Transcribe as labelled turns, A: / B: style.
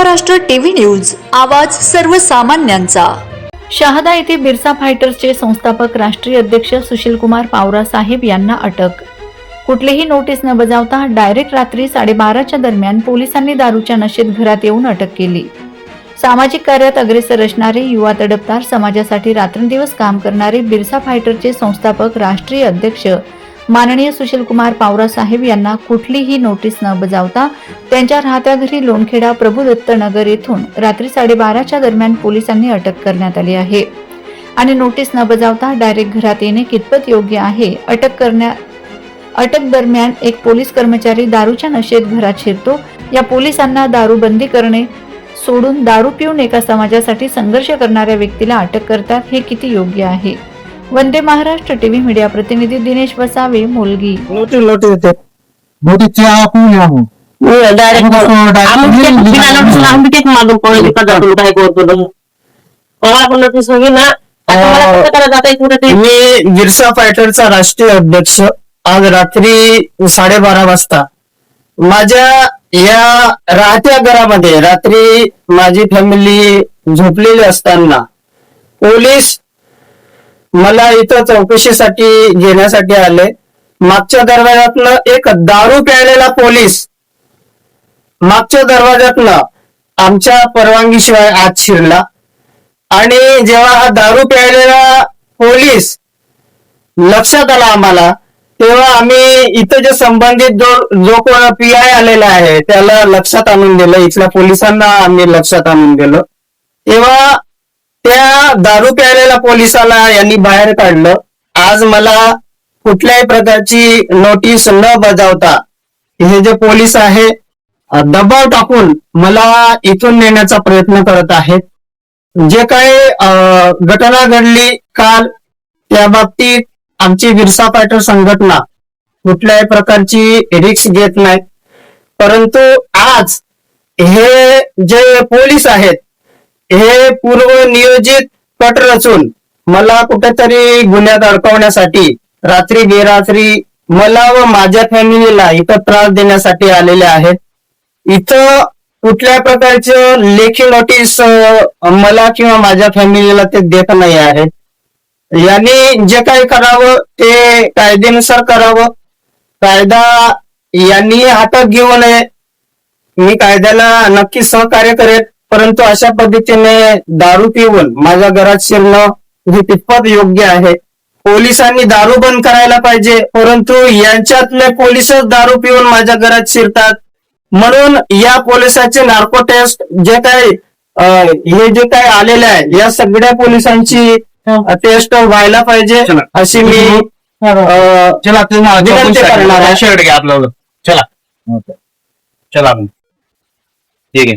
A: Maharashtra TV news आवाज सर्वसामान्यांचा.
B: शहादा येथे बिरसा फायटर्सचे संस्थापक राष्ट्रीय अध्यक्ष सुशीलकुमार पावरा साहेब यांना अटक. कुठलीही नोटीस न बजावता डायरेक्ट रात्री साडेबाराच्या दरम्यान पोलिसांनी दारूच्या नशेत घरात येऊन अटक केली. सामाजिक कार्यात अग्रेसर असणारे युवा तडपदार समाजासाठी रात्रंदिवस काम करणारे बिरसा फायटरचे संस्थापक राष्ट्रीय अध्यक्ष माननीय सुशीलकुमार पावरा साहेब यांना कुठलीही नोटीस न बजावता त्यांच्या राहत्या घरी लोणखेडा प्रभुदत्त नगर येथून रात्री साडेबाराच्या दरम्यान पोलिसांनी अटक करण्यात आली आहे. आणि नोटीस न बजावता डायरेक्ट घरात येणे कितपत योग्य आहे? अटक करण्या अटक दरम्यान एक पोलीस कर्मचारी दारूच्या नशेत घरात शिरतो. या पोलिसांना दारू बंदी करणे सोडून दारू पिऊन एका समाजासाठी संघर्ष करणाऱ्या व्यक्तीला अटक करतात हे किती योग्य आहे? वंदे महाराष्ट्र टीव्ही मीडिया प्रतिनिधी दिनेश वसावे मुलगी.
C: आपण
D: डायरेक्ट बिना नोटीस आम्ही काय करतो. कोणाला पण नोटीस होईल ना. आता इथून ते?
E: मी गिरसा फायटरचा राष्ट्रीय अध्यक्ष आज रात्री साडेबारा वाजता. माझ्या या राहत्या घरामध्ये रात्री माझी फॅमिली झोपलेली असताना पोलीस मला इथं चौकशीसाठी घेण्यासाठी आले. मागच्या दरवाजातनं एक दारू प्यायलेला पोलीस. मागच्या दरवाजातनं आमच्या परवानगीशिवाय आत शिरला. आणि जेव्हा हा दारू प्यायलेला पोलीस लक्षात आला आम्हाला तेव्हा आम्ही इथं जे संबंधित जो जो कोण पी आय आलेला आहे त्याला लक्षात आणून दिलं. इथल्या पोलिसांना आम्ही लक्षात आणून दिलं. तेव्हा त्या दारू प्यायलेल्या पोलिसाला यांनी बाहेर काढलं. आज मला कुठल्याही प्रकारची नोटीस न बजावता हे जे पोलीस आहे दबाव टाकून मला इथून नेण्याचा प्रयत्न करत आहेत. जे काही अं, घटना घडली काल त्या बाबतीत आमची बिरसा फायटर संघटना कुठल्याही प्रकारची रिक्स घेत नाही. परंतु आज हे जे पोलीस आहेत हे पूर्व नियोजित कट रचून मला कुठेतरी गुन्ह्यात अडकवण्यासाठी रात्री बेरात्री मला व माझ्या फॅमिलीला इथं त्रास देण्यासाठी आलेले आहेत. इथं कुठल्या प्रकारचं लेखी नोटीस मला किंवा माझ्या फॅमिलीला ते देत नाही आहे यांनी जे काही करावं ते कायद्यानुसार करावं. कायदा यांनी हातात घेऊ नये. मी कायद्याला नक्की सहकार्य करेन. परंतु अशा पद्धतीने दारू पिऊन माझ्या घरात शिरणं हे तितपत योग्य आहे? पोलिसांनी दारू बंद करायला पाहिजे परंतु यांच्यातले पोलिसच दारू पिऊन माझ्या घरात शिरतात. म्हणून या पोलिसाचे नार्को टेस्ट जे काही अं, हे जे काही आलेले आहे या सगळ्या पोलिसांची टेस्ट व्हायला पाहिजे अशी मी
C: चला
E: करणार आहे.
C: शर्ट घ्या आपलं. चला. चला. ठीक आहे.